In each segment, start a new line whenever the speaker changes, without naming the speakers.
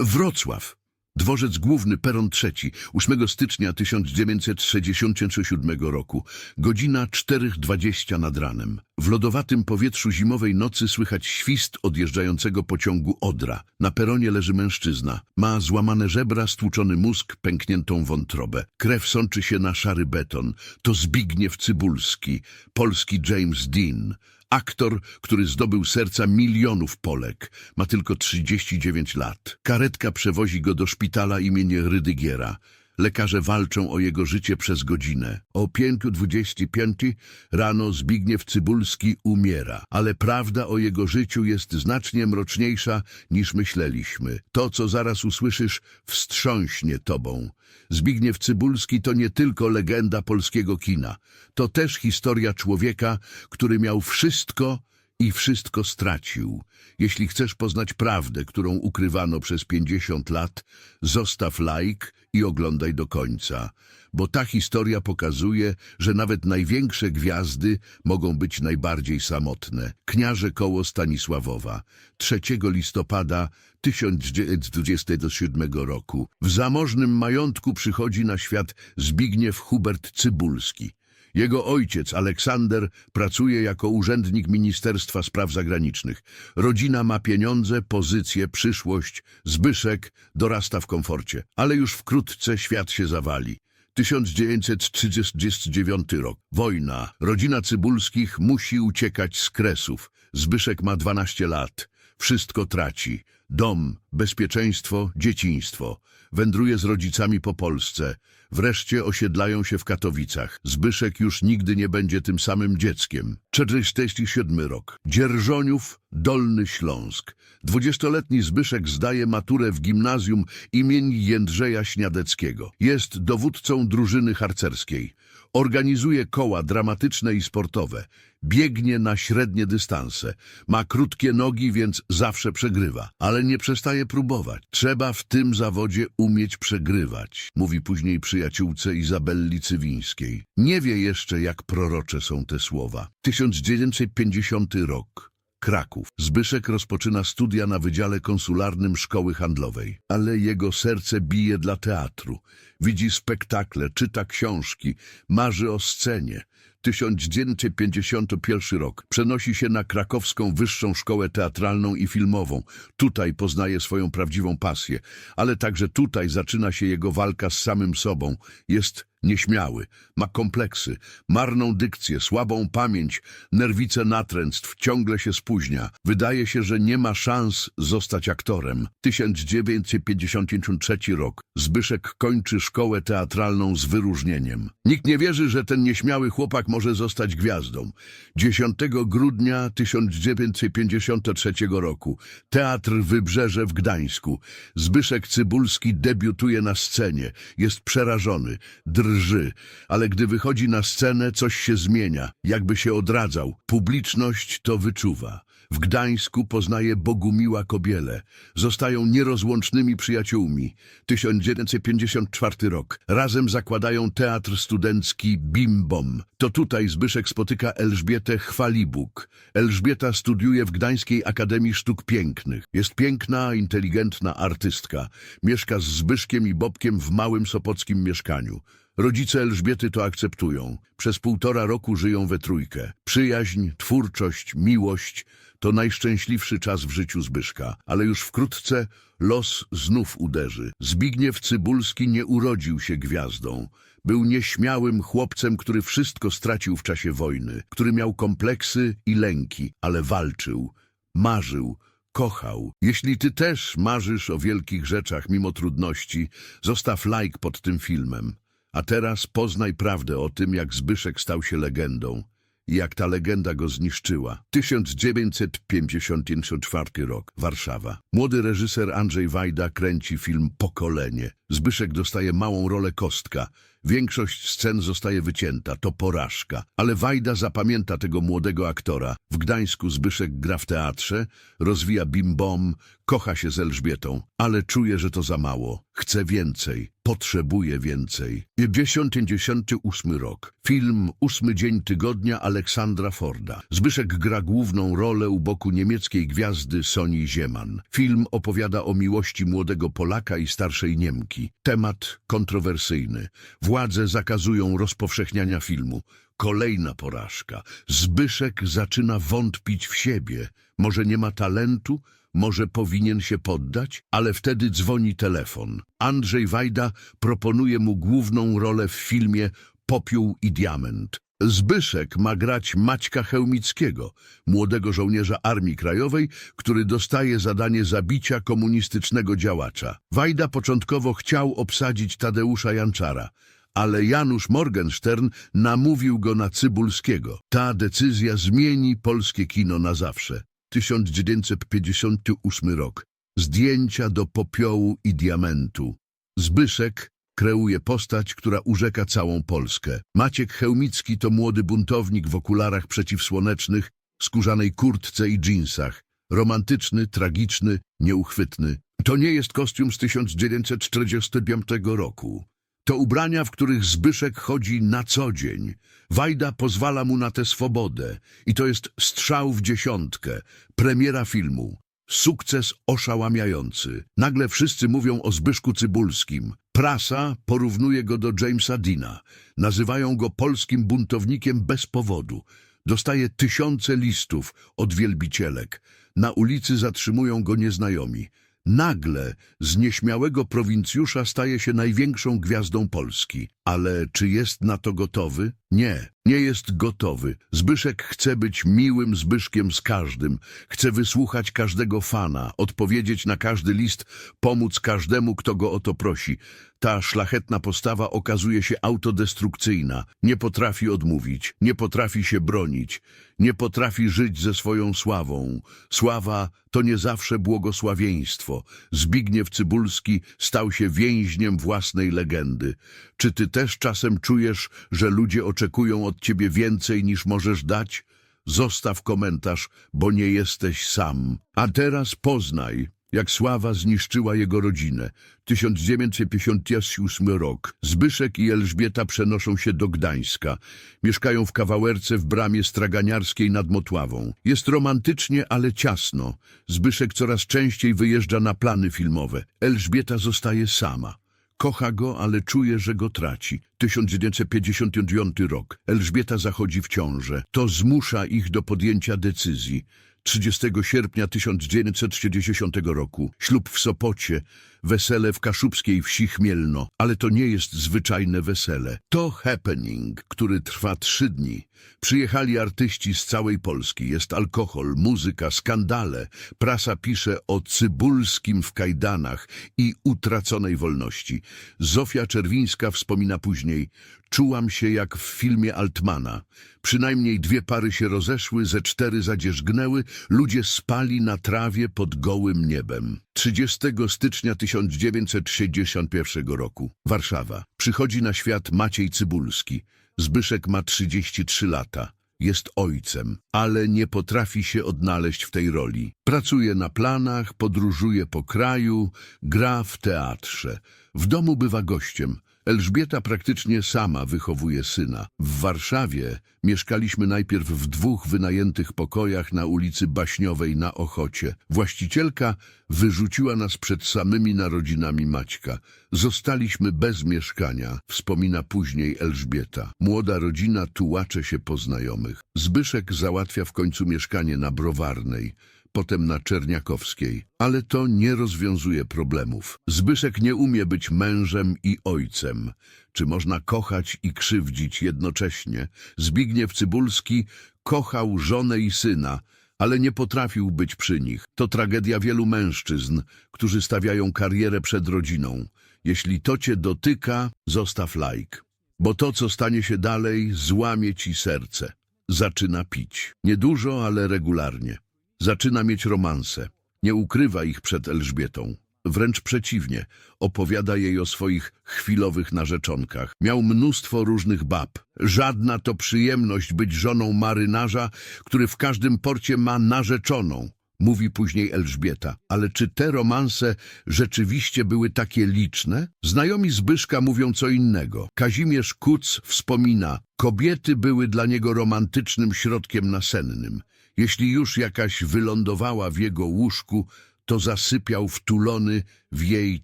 Wrocław. Dworzec Główny, peron trzeci, 8 stycznia 1967 roku, godzina 4.20 nad ranem. W lodowatym powietrzu zimowej nocy słychać świst odjeżdżającego pociągu Odra. Na peronie leży mężczyzna. Ma złamane żebra, stłuczony mózg, pękniętą wątrobę. Krew sączy się na szary beton. To Zbigniew Cybulski, polski James Dean. Aktor, który zdobył serca milionów Polek, ma tylko 39 lat. Karetka przewozi go do szpitala imienia Rydygiera. Lekarze walczą o jego życie przez godzinę. O 5.25 rano Zbigniew Cybulski umiera, ale prawda o jego życiu jest znacznie mroczniejsza niż myśleliśmy. To, co zaraz usłyszysz, wstrząśnie tobą. Zbigniew Cybulski to nie tylko legenda polskiego kina. To też historia człowieka, który miał wszystko i wszystko stracił. Jeśli chcesz poznać prawdę, którą ukrywano przez 50 lat, zostaw like i oglądaj do końca, bo ta historia pokazuje, że nawet największe gwiazdy mogą być najbardziej samotne. Kniarze koło Stanisławowa, 3 listopada 1927 roku. W zamożnym majątku przychodzi na świat Zbigniew Hubert Cybulski. Jego ojciec, Aleksander, pracuje jako urzędnik Ministerstwa Spraw Zagranicznych. Rodzina ma pieniądze, pozycję, przyszłość. Zbyszek dorasta w komforcie. Ale już wkrótce świat się zawali. 1939 rok. Wojna. Rodzina Cybulskich musi uciekać z Kresów. Zbyszek ma 12 lat. Wszystko traci. Dom, bezpieczeństwo, dzieciństwo. Wędruje z rodzicami po Polsce. Wreszcie osiedlają się w Katowicach. Zbyszek już nigdy nie będzie tym samym dzieckiem. 47 rok. Dzierżoniów, Dolny Śląsk. Dwudziestoletni Zbyszek zdaje maturę w gimnazjum imieni Jędrzeja Śniadeckiego. Jest dowódcą drużyny harcerskiej. Organizuje koła dramatyczne i sportowe. Biegnie na średnie dystanse. Ma krótkie nogi, więc zawsze przegrywa. Ale nie przestaje próbować. Trzeba w tym zawodzie umieć przegrywać, mówi później przyjaciółce Izabelli Cywińskiej. Nie wie jeszcze, jak prorocze są te słowa. 1950 rok. Kraków. Zbyszek rozpoczyna studia na Wydziale Konsularnym Szkoły Handlowej, ale jego serce bije dla teatru. Widzi spektakle, czyta książki, marzy o scenie. 1951 rok. Przenosi się na krakowską Wyższą Szkołę Teatralną i Filmową. Tutaj poznaje swoją prawdziwą pasję, ale także tutaj zaczyna się jego walka z samym sobą. Jest nieśmiały, ma kompleksy, marną dykcję, słabą pamięć, nerwice natręctw, ciągle się spóźnia. Wydaje się, że nie ma szans zostać aktorem. 1953 rok. Zbyszek kończy szkołę teatralną z wyróżnieniem. Nikt nie wierzy, że ten nieśmiały chłopak może zostać gwiazdą. 10 grudnia 1953 roku. Teatr Wybrzeże w Gdańsku. Zbyszek Cybulski debiutuje na scenie. Jest przerażony, drży, ale gdy wychodzi na scenę, coś się zmienia, jakby się odradzał. Publiczność to wyczuwa. W Gdańsku poznaje Bogumiła Kobielę. Zostają nierozłącznymi przyjaciółmi. 1954 rok. Razem zakładają teatr studencki Bimbom. To tutaj Zbyszek spotyka Elżbietę Chwalibuk. Elżbieta studiuje w Gdańskiej Akademii Sztuk Pięknych. Jest piękna, inteligentna artystka. Mieszka z Zbyszkiem i Bobkiem w małym sopockim mieszkaniu. Rodzice Elżbiety to akceptują. Przez półtora roku żyją we trójkę. Przyjaźń, twórczość, miłość to najszczęśliwszy czas w życiu Zbyszka, ale już wkrótce los znów uderzy. Zbigniew Cybulski nie urodził się gwiazdą. Był nieśmiałym chłopcem, który wszystko stracił w czasie wojny, który miał kompleksy i lęki, ale walczył, marzył, kochał. Jeśli ty też marzysz o wielkich rzeczach mimo trudności, zostaw like pod tym filmem. A teraz poznaj prawdę o tym, jak Zbyszek stał się legendą i jak ta legenda go zniszczyła. 1954 rok, Warszawa. Młody reżyser Andrzej Wajda kręci film Pokolenie. Zbyszek dostaje małą rolę kostka. Większość scen zostaje wycięta, to porażka. Ale Wajda zapamięta tego młodego aktora. W Gdańsku Zbyszek gra w teatrze, rozwija bim-bom, kocha się z Elżbietą, ale czuje, że to za mało. Chce więcej, potrzebuje więcej. 58 rok. Film Ósmy dzień tygodnia Aleksandra Forda. Zbyszek gra główną rolę u boku niemieckiej gwiazdy Soni Zieman. Film opowiada o miłości młodego Polaka i starszej Niemki. Temat kontrowersyjny. Władze zakazują rozpowszechniania filmu. Kolejna porażka. Zbyszek zaczyna wątpić w siebie. Może nie ma talentu, może powinien się poddać, ale wtedy dzwoni telefon. Andrzej Wajda proponuje mu główną rolę w filmie Popiół i Diament. Zbyszek ma grać Maćka Chełmickiego, młodego żołnierza Armii Krajowej, który dostaje zadanie zabicia komunistycznego działacza. Wajda początkowo chciał obsadzić Tadeusza Janczara, ale Janusz Morgenstern namówił go na Cybulskiego. Ta decyzja zmieni polskie kino na zawsze. 1958 rok. Zdjęcia do popiołu i diamentu. Zbyszek kreuje postać, która urzeka całą Polskę. Maciek Chełmicki to młody buntownik w okularach przeciwsłonecznych, skórzanej kurtce i dżinsach. Romantyczny, tragiczny, nieuchwytny. To nie jest kostium z 1945 roku. To ubrania, w których Zbyszek chodzi na co dzień. Wajda pozwala mu na tę swobodę. I to jest strzał w dziesiątkę. Premiera filmu. Sukces oszałamiający. Nagle wszyscy mówią o Zbyszku Cybulskim. Prasa porównuje go do Jamesa Dina. Nazywają go polskim buntownikiem bez powodu. Dostaje tysiące listów od wielbicielek. Na ulicy zatrzymują go nieznajomi. Nagle z nieśmiałego prowincjusza staje się największą gwiazdą Polski. Ale czy jest na to gotowy? Nie, nie jest gotowy. Zbyszek chce być miłym Zbyszkiem z każdym. Chce wysłuchać każdego fana, odpowiedzieć na każdy list, pomóc każdemu, kto go o to prosi. Ta szlachetna postawa okazuje się autodestrukcyjna. Nie potrafi odmówić, nie potrafi się bronić, nie potrafi żyć ze swoją sławą. Sława to nie zawsze błogosławieństwo. Zbigniew Cybulski stał się więźniem własnej legendy. Czy ty też czasem czujesz, że ludzie oczekują od ciebie więcej niż możesz dać? Zostaw komentarz, bo nie jesteś sam. A teraz poznaj, jak sława zniszczyła jego rodzinę. 1958 rok. Zbyszek i Elżbieta przenoszą się do Gdańska. Mieszkają w kawalerce w bramie straganiarskiej nad Motławą. Jest romantycznie, ale ciasno. Zbyszek coraz częściej wyjeżdża na plany filmowe. Elżbieta zostaje sama. Kocha go, ale czuje, że go traci. 1959 rok. Elżbieta zachodzi w ciążę. To zmusza ich do podjęcia decyzji. 30 sierpnia 1960 roku. Ślub w Sopocie, wesele w kaszubskiej wsi Chmielno. Ale to nie jest zwyczajne wesele. To happening, który trwa trzy dni. Przyjechali artyści z całej Polski. Jest alkohol, muzyka, skandale. Prasa pisze o Cybulskim w kajdanach i utraconej wolności. Zofia Czerwińska wspomina później Czułam się jak w filmie Altmana. Przynajmniej dwie pary się rozeszły, ze cztery zadzierzgnęły, ludzie spali na trawie pod gołym niebem. 30 stycznia 1961 roku. Warszawa. Przychodzi na świat Maciej Cybulski. Zbyszek ma 33 lata. Jest ojcem, ale nie potrafi się odnaleźć w tej roli. Pracuje na planach, podróżuje po kraju, gra w teatrze. W domu bywa gościem. Elżbieta praktycznie sama wychowuje syna. W Warszawie mieszkaliśmy najpierw w dwóch wynajętych pokojach na ulicy Baśniowej na Ochocie. Właścicielka wyrzuciła nas przed samymi narodzinami Maćka. Zostaliśmy bez mieszkania, wspomina później Elżbieta. Młoda rodzina tułacze się po znajomych. Zbyszek załatwia w końcu mieszkanie na Browarnej potem na Czerniakowskiej. Ale to nie rozwiązuje problemów. Zbyszek nie umie być mężem i ojcem. Czy można kochać i krzywdzić jednocześnie? Zbigniew Cybulski kochał żonę i syna, ale nie potrafił być przy nich. To tragedia wielu mężczyzn, którzy stawiają karierę przed rodziną. Jeśli to cię dotyka, zostaw like. Bo to, co stanie się dalej, złamie ci serce. Zaczyna pić. Niedużo, ale regularnie. Zaczyna mieć romanse. Nie ukrywa ich przed Elżbietą. wręcz przeciwnie, opowiada jej o swoich chwilowych narzeczonkach. Miał mnóstwo różnych bab. Żadna to przyjemność być żoną marynarza, który w każdym porcie ma narzeczoną. Mówi później Elżbieta. Ale czy te romanse rzeczywiście były takie liczne? Znajomi Zbyszka mówią co innego. Kazimierz Kuc wspomina, kobiety były dla niego romantycznym środkiem nasennym. Jeśli już jakaś wylądowała w jego łóżku, to zasypiał wtulony w jej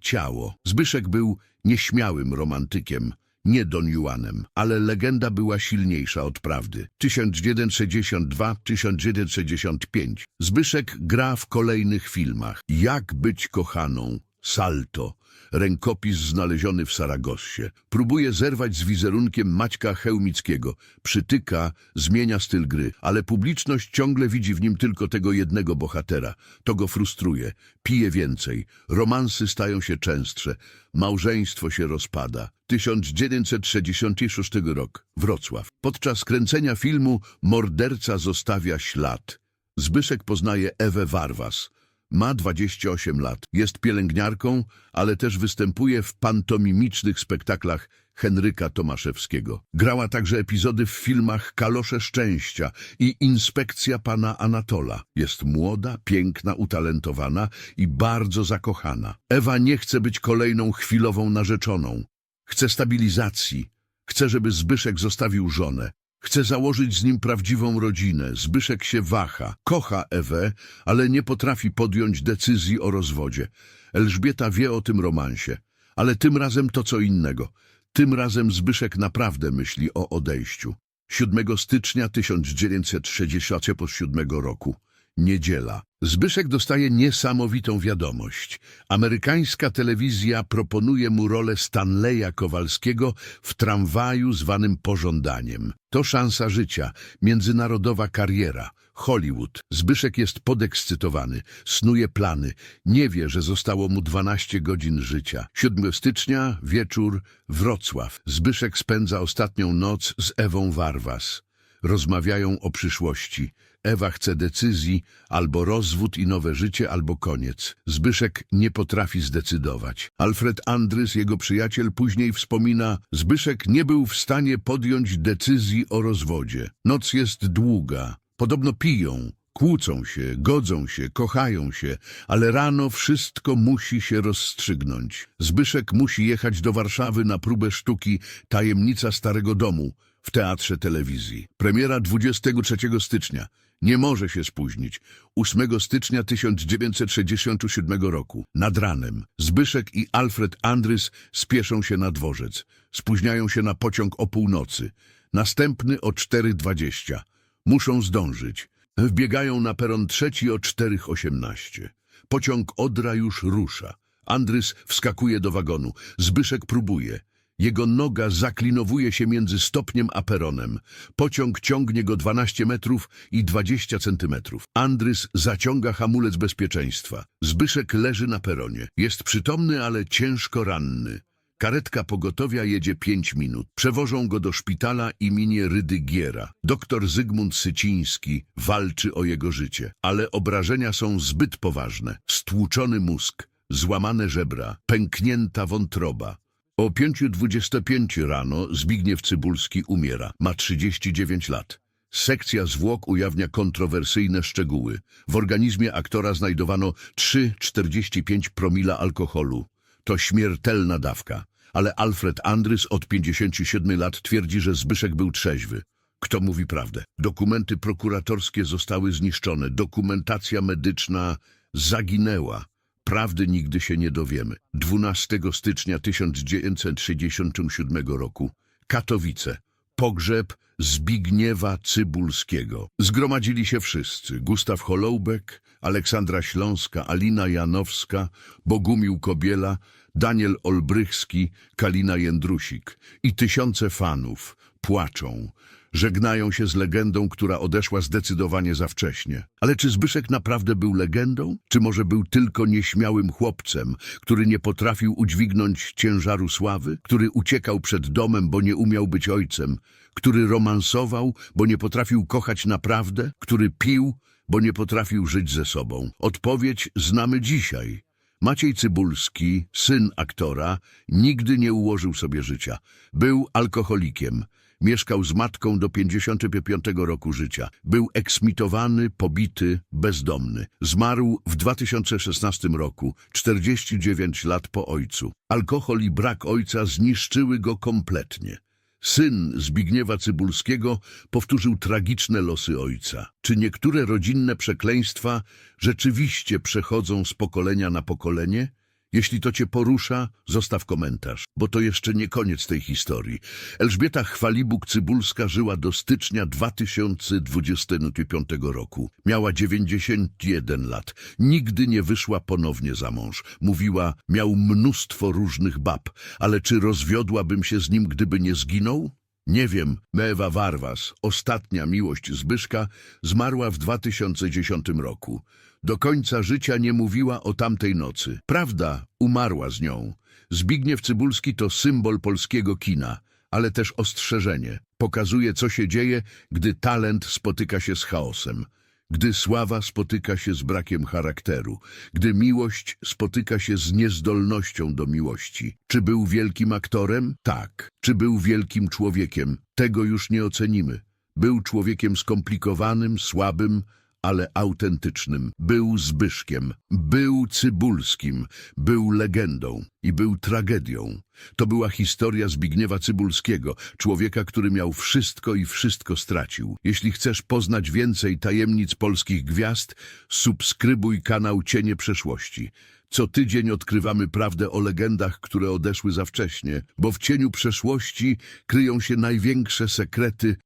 ciało. Zbyszek był nieśmiałym romantykiem, nie Don Juanem, ale legenda była silniejsza od prawdy. 1962-1965. Zbyszek gra w kolejnych filmach. Jak być kochaną? Salto. Rękopis znaleziony w Saragossie. Próbuje zerwać z wizerunkiem Maćka Chełmickiego. Przytyka, zmienia styl gry, ale publiczność ciągle widzi w nim tylko tego jednego bohatera. To go frustruje. Pije więcej. Romansy stają się częstsze. Małżeństwo się rozpada. 1966 rok. Wrocław. Podczas kręcenia filmu Morderca zostawia ślad. Zbyszek poznaje Ewę Warwas. Ma 28 lat. Jest pielęgniarką, ale też występuje w pantomimicznych spektaklach Henryka Tomaszewskiego. Grała także epizody w filmach Kalosze Szczęścia i Inspekcja pana Anatola. Jest młoda, piękna, utalentowana i bardzo zakochana. Ewa nie chce być kolejną chwilową narzeczoną. Chce stabilizacji. Chce, żeby Zbyszek zostawił żonę. Chce założyć z nim prawdziwą rodzinę. Zbyszek się waha. Kocha Ewę, ale nie potrafi podjąć decyzji o rozwodzie. Elżbieta wie o tym romansie. Ale tym razem to co innego. Tym razem Zbyszek naprawdę myśli o odejściu. 7 stycznia 1967 roku. Niedziela. Zbyszek dostaje niesamowitą wiadomość. Amerykańska telewizja proponuje mu rolę Stanleya Kowalskiego w tramwaju zwanym pożądaniem. To szansa życia, międzynarodowa kariera, Hollywood. Zbyszek jest podekscytowany, snuje plany, nie wie, że zostało mu 12 godzin życia. 7 stycznia, wieczór, Wrocław. Zbyszek spędza ostatnią noc z Ewą Warwas. Rozmawiają o przyszłości. Ewa chce decyzji, albo rozwód i nowe życie, albo koniec. Zbyszek nie potrafi zdecydować. Alfred Andrys, jego przyjaciel, później wspomina, Zbyszek nie był w stanie podjąć decyzji o rozwodzie. Noc jest długa. Podobno piją, kłócą się, godzą się, kochają się, ale rano wszystko musi się rozstrzygnąć. Zbyszek musi jechać do Warszawy na próbę sztuki Tajemnica Starego Domu w Teatrze Telewizji. Premiera 23 stycznia. Nie może się spóźnić. 8 stycznia 1967 roku. Nad ranem Zbyszek i Alfred Andrys spieszą się na dworzec. Spóźniają się na pociąg o północy. Następny o 4.20. Muszą zdążyć. Wbiegają na peron trzeci o 4.18. Pociąg Odra już rusza. Andrys wskakuje do wagonu. Zbyszek próbuje. Jego noga zaklinowuje się między stopniem a peronem. Pociąg ciągnie go 12 metrów i 20 centymetrów. Andrys zaciąga hamulec bezpieczeństwa. Zbyszek leży na peronie. Jest przytomny, ale ciężko ranny. Karetka pogotowia jedzie 5 minut. Przewożą go do szpitala imienia Rydygiera. Doktor Zygmunt Syciński walczy o jego życie, ale obrażenia są zbyt poważne. Stłuczony mózg, złamane żebra, pęknięta wątroba. O 5.25 rano Zbigniew Cybulski umiera. Ma 39 lat. Sekcja zwłok ujawnia kontrowersyjne szczegóły. W organizmie aktora znajdowano 3,45 promila alkoholu. To śmiertelna dawka. Ale Alfred Andrys od 57 lat twierdzi, że Zbyszek był trzeźwy. Kto mówi prawdę? Dokumenty prokuratorskie zostały zniszczone. Dokumentacja medyczna zaginęła. Prawdy nigdy się nie dowiemy. 12 stycznia 1967 roku. Katowice. Pogrzeb Zbigniewa Cybulskiego. Zgromadzili się wszyscy. Gustaw Holoubek, Aleksandra Śląska, Alina Janowska, Bogumił Kobiela, Daniel Olbrychski, Kalina Jędrusik. I tysiące fanów płaczą. Żegnają się z legendą, która odeszła zdecydowanie za wcześnie. Ale czy Zbyszek naprawdę był legendą? Czy może był tylko nieśmiałym chłopcem, który nie potrafił udźwignąć ciężaru sławy? Który uciekał przed domem, bo nie umiał być ojcem? Który romansował, bo nie potrafił kochać naprawdę? Który pił, bo nie potrafił żyć ze sobą? Odpowiedź znamy dzisiaj. Maciej Cybulski, syn aktora, nigdy nie ułożył sobie życia. Był alkoholikiem. Mieszkał z matką do 55 roku życia. Był eksmitowany, pobity, bezdomny. Zmarł w 2016 roku, 49 lat po ojcu. Alkohol i brak ojca zniszczyły go kompletnie. Syn Zbigniewa Cybulskiego powtórzył tragiczne losy ojca. Czy niektóre rodzinne przekleństwa rzeczywiście przechodzą z pokolenia na pokolenie? Jeśli to cię porusza, zostaw komentarz, bo to jeszcze nie koniec tej historii. Elżbieta Chwalibuk-Cybulska żyła do stycznia 2025 roku. Miała 91 lat. Nigdy nie wyszła ponownie za mąż. Mówiła, miał mnóstwo różnych bab, ale czy rozwiodłabym się z nim, gdyby nie zginął? Nie wiem, Mewa Warwas, ostatnia miłość Zbyszka, zmarła w 2010 roku. Do końca życia nie mówiła o tamtej nocy. Prawda, umarła z nią. Zbigniew Cybulski to symbol polskiego kina, ale też ostrzeżenie. Pokazuje, co się dzieje, gdy talent spotyka się z chaosem. Gdy sława spotyka się z brakiem charakteru, gdy miłość spotyka się z niezdolnością do miłości. Czy był wielkim aktorem? Tak. Czy był wielkim człowiekiem? Tego już nie ocenimy. Był człowiekiem skomplikowanym, słabym, ale autentycznym. Był Zbyszkiem, był Cybulskim, był legendą i był tragedią. To była historia Zbigniewa Cybulskiego, człowieka, który miał wszystko i wszystko stracił. Jeśli chcesz poznać więcej tajemnic polskich gwiazd, subskrybuj kanał Cienie Przeszłości. Co tydzień odkrywamy prawdę o legendach, które odeszły za wcześnie, bo w cieniu przeszłości kryją się największe sekrety